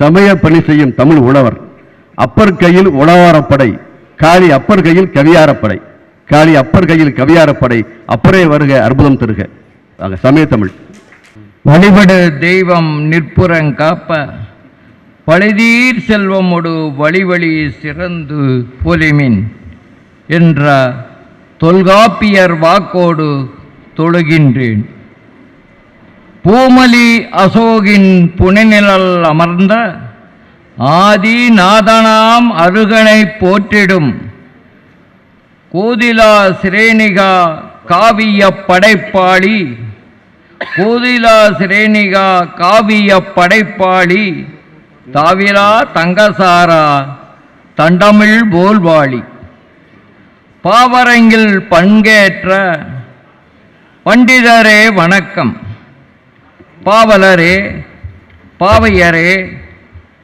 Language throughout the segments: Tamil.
சமய பணி செய்யும் தமிழ் உழவர். அப்பர் கையில் உழவாரப்படை காளி அப்பர் கையில் கவியாரப்படை காளி அப்பர் கையில் கவியாரப்படை அப்பரே வருக அற்புதம் தருக. சமய தமிழ். வழிபடு தெய்வம் நிற்புறங் காப்ப பழுதீர் செல்வமொடு வழி வழி சிறந்து பொலிமின் என்ற தொல்காப்பியர் வாக்கோடு தொழுகின்றேன். பூமலி அசோகின் புனைநிழல் அமர்ந்த ஆதி நாதனாம் அருகனை போற்றிடும் கோதிலா சிரேணிகா காவிய படைப்பாளி கோதிலா சிரேணிகா காவிய படைப்பாளி தாவிரா தங்கசாரா தண்டமிழ் போல்வாளி. பாவரங்கில் பங்கேற்ற பண்டிதரே வணக்கம். பாவலரே பாவையரே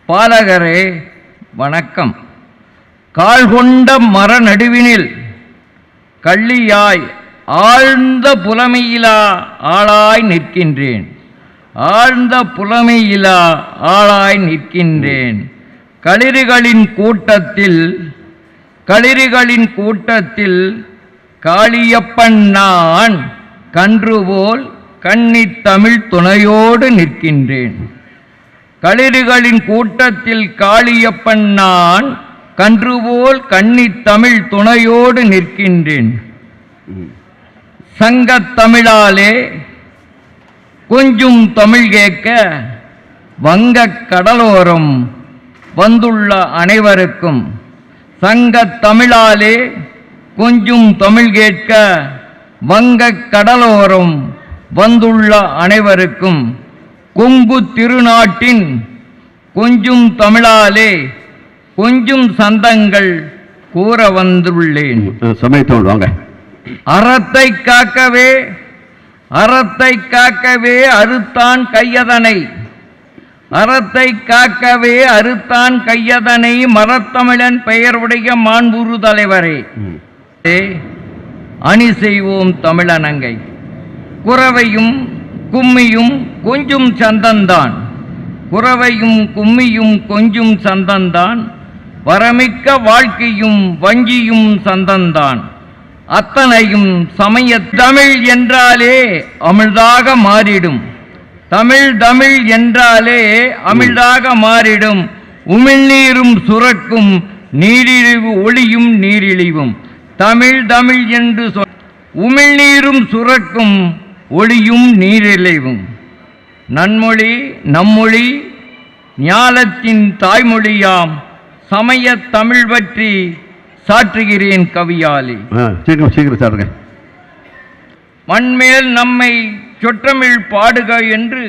பாலகரே வணக்கம். கால் கொண்ட மர நடுவினில் கள்ளியாய் ஆழ்ந்த புலமையிலா ஆளாய் நிற்கின்றேன். ஆழ்ந்த புலமையிலா ஆளாய் நிற்கின்றேன். களிறுகளின் கூட்டத்தில் களிறுகளின் கூட்டத்தில் காளியப்பன் நான் கன்று போல் கன்னித் தமிழ் துணையோடு நிற்கின்றேன். களிறுகளின் கூட்டத்தில் காளியப்பன் நான் கன்றுபோல் கன்னித் தமிழ் துணையோடு நிற்கின்றேன். சங்கத்தமிழாலே கொஞ்சும் தமிழ் கேட்க வங்கக் கடலோரம் வந்துள்ள அனைவருக்கும். சங்கத் தமிழாலே கொஞ்சும் தமிழ் கேட்க வங்கக் கடலோரம் வந்துள்ள அனைவருக்கும் கொங்கு திருநாட்டின் கொஞ்சும் தமிழாலே கொஞ்சும் சந்தங்கள் கூற வந்துள்ளேன். அஹ், சமய தமிழ் வாங்க. அறத்தை காக்கவே அறத்தை காக்கவே அறுத்தான் கையதனை. அறத்தை காக்கவே அறுத்தான் கையதனை மரத்தமிழன் பெயருடைய மாண்புரு தலைவரே. அணி செய்வோம் தமிழனங்கை குறவையும் கும்மியும் கொஞ்சும் சந்தந்தான். குறவையும் கும்மியும் கொஞ்சும் சந்தந்தான். வரமிக்க வாழ்க்கையும் வஞ்சியும் சந்தந்தான். அத்தனையும் சமய தமிழ் என்றாலே அமிழ்தாக மாறிடும். தமிழ் தமிழ் என்றாலே அமிழ்தாக மாறிடும். உமிழ்நீரும் சுரக்கும் நீரிழிவு ஒளியும் நீரிழிவும். தமிழ் தமிழ் என்று சொல் உமிழ்நீரும் சுரக்கும் ஒளியும் நீரிழிவும். நன்மொழி நம்மொழி ஞாலத்தின் தாய்மொழியாம் சமய தமிழ் பற்றி சாற்றுகிறேன் கவியாலே. சீக்கிரம் சீக்கிரம் சாருங்க. மண்மேல் நம்மை சொற்றமிழ் பாடுக என்று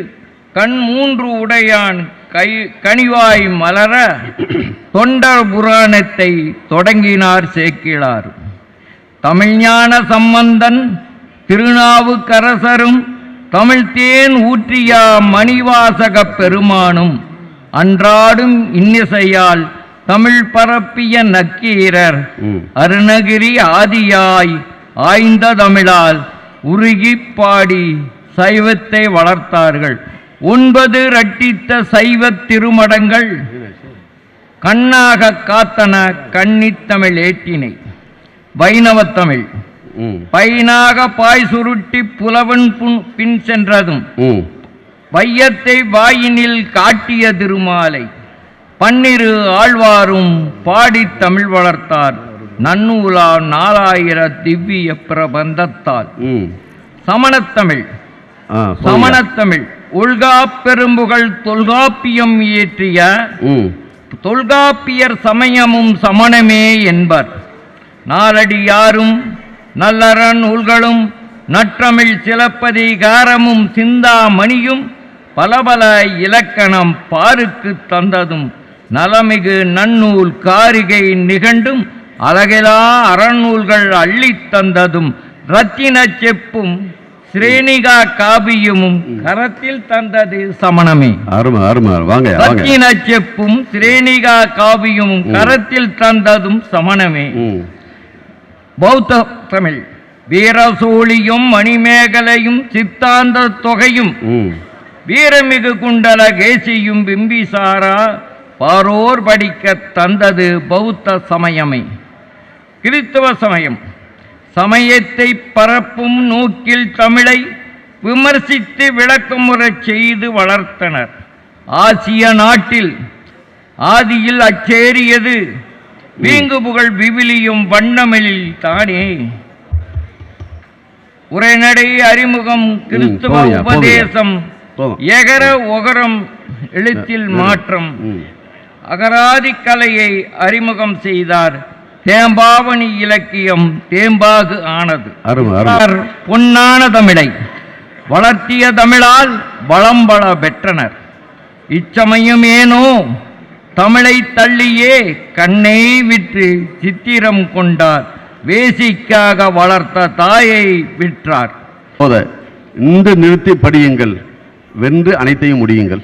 கண் மூன்று உடையான் கை கனிவாய் மலர தொண்டர் புராணத்தை தொடங்கினார் சேக்கிழார். தமிழ்ஞான சம்பந்தன் திருநாவுக்கரசரும் தமிழ்த்தேன் ஊற்றிய மணிவாசகப் பெருமானும் அன்றாடும் இன்னிசையால் தமிழ் பரப்பிய நக்கீரர். அருணகிரி ஆதியாய் ஆய்ந்த தமிழால் உருகிப் பாடி சைவத்தை வளர்த்தார்கள். ஒன்பது ரட்டித்த சைவத் திருமடங்கள் கண்ணாக காத்தன கன்னித்தமிழ் ஏட்டினை வைணவத் தமிழ். ம் பைனாக பாய் சுருட்டி புலவன் புன் சென்றதும் வையத்தை வாயினில் காட்டிய திருமாலை. பன்னிரு ஆழ்வாரும் பாடித் தமிழ் வளர்த்தார். நன்னூலா நாலாயிர திவ்ய பிரபந்தத்தால். ம். சமணத்தமிழ். சமணத்தமிழ் பெரும்புகள் தொல்காப்பியம் இயற்றிய தொல்காப்பியர் சமயமும் சமணமே என்பர். நாலடியாரும் நல்லறன் நூல்களும் நற்றமிழ் சிலப்பதிகாரமும் சிந்தாமணியும் பல பல இலக்கணம் பாருக்கு தந்ததும் நலமிகு நன்னூல் காரிகை நிகண்டும் அழகிலா அறநூல்கள் அள்ளித் தந்ததும் ரத்தின செப்பும் ஸ்ரேணிகா காவியமும் கரத்தில் தந்தது சமணமே. ரத்தின செப்பும் சிரேணிகா காவியமும் கரத்தில் தந்ததும் சமணமே. பௌத்த தமிழ். வீரசூழியும் மணிமேகலையும் சித்தாந்த தொகையும் வீரமிகு குண்டல கேசியும் பிம்பிசாரா பாரோர் படிக்க தந்தது பௌத்த சமயமே. கிறிஸ்தவ சமயம். சமயத்தை பரப்பும் நோக்கில் தமிழை விமர்சித்து விளக்கமுறச் செய்து வளர்த்தனர். ஆசிய நாட்டில் ஆதியில் அச்சேறியது வீங்கு புகழ் விவிலியும் வண்ணமிழில் தானே உரைநடை அறிமுகம் கிறிஸ்துவ. உபதேசம். எகர ஒகரம் எழுத்தில் மாற்றம். அகராதி கலையை அறிமுகம் செய்தார் தேம்பாவணி இலக்கியம் தேம்பாகு ஆனது பொன்னான தமிழை வளர்த்திய தமிழால் வளம்பல பெற்றனர் இச்சமயம் ஏனோ தமிழை தள்ளியே கண்ணை விற்று சித்திரம் கொண்டார். வேசிக்காக வளர்த்த தாயை விற்றார். போத இந்த நிறுத்தி படியுங்கள். வென்று அனைத்தையும் முடியுங்கள்.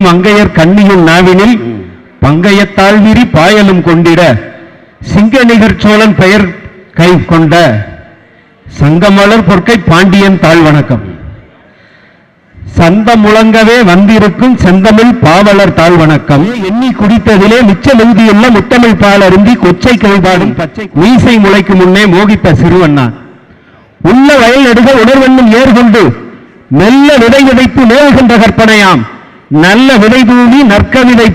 மங்கையர் கண்ணியின் நாவினில் பங்கைய தாழ்விரி பாயலும் கொண்டிட சிங்க நிகர் பெயர் கை கொண்ட சங்கமலர் பொற்கை பாண்டியன் தாழ் வணக்கம் சந்த முழங்கவே வந்திருக்கும் செந்தமிழ் பாவலர் தாழ் வணக்கம் எண்ணி குடித்ததிலே மிச்சமெழுதியுள்ள முத்தமிழ் பால் அருந்தி கொச்சை கவிபாடும் பச்சை மீசை முளைக்கு முன்னே மோகித்த சிறுவண்ணான் உள்ள வயல் நடுக உணர்வெண்ணும் ஏர்கொண்டு மெல்ல விதை விதைப்பு மேல்கின்ற கற்பனையாம். நல்ல விதை தூவி நற்கவிதை